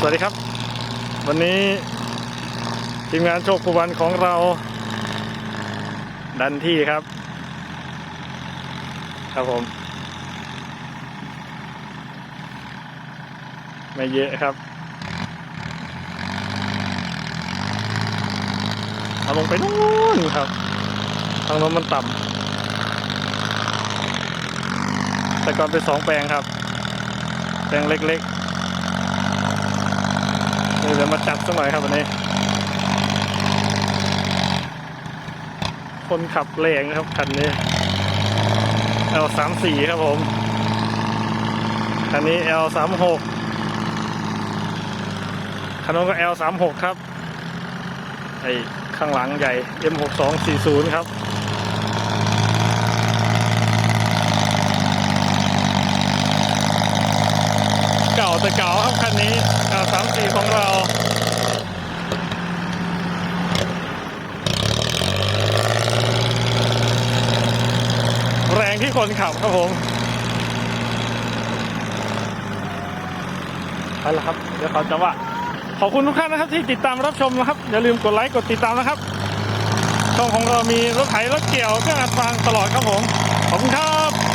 สวัสดีครับ วันนี้ทีมงานโชคภูวันของเรา ดันที่ครับ ครับผม ไม่เยอะครับ เอาลงไปนู่นครับ ทางโน้นมันต่ำแต่ก่อนเป็นสองแปลงครับ แปลงเล็กๆ เดี๋ยวมาจัดสักหน่อยครับวันนี้ คนขับแรงนะครับคันนี้ L สามสี่ครับผมคันนี้ L สามหกคันนู้นก็ L สามหกครับไอ้ข้างหลังใหญ่ M หกสองสี่ศูนย์ครับ เก่า แต่เก่าครับคันนี้สามสี่ของเราแรงที่คนขับครับผมเอาละครับ เดี๋ยวเขาจะว่า ขอบคุณทุกท่านนะครับที่ติดตามรับชมนะครับ อย่าลืมกดไลค์กดติดตามนะครับ ช่องของเรามีรถไถรถเกี่ยวเครื่องอัดฟางตลอดครับผม ขอบคุณครับ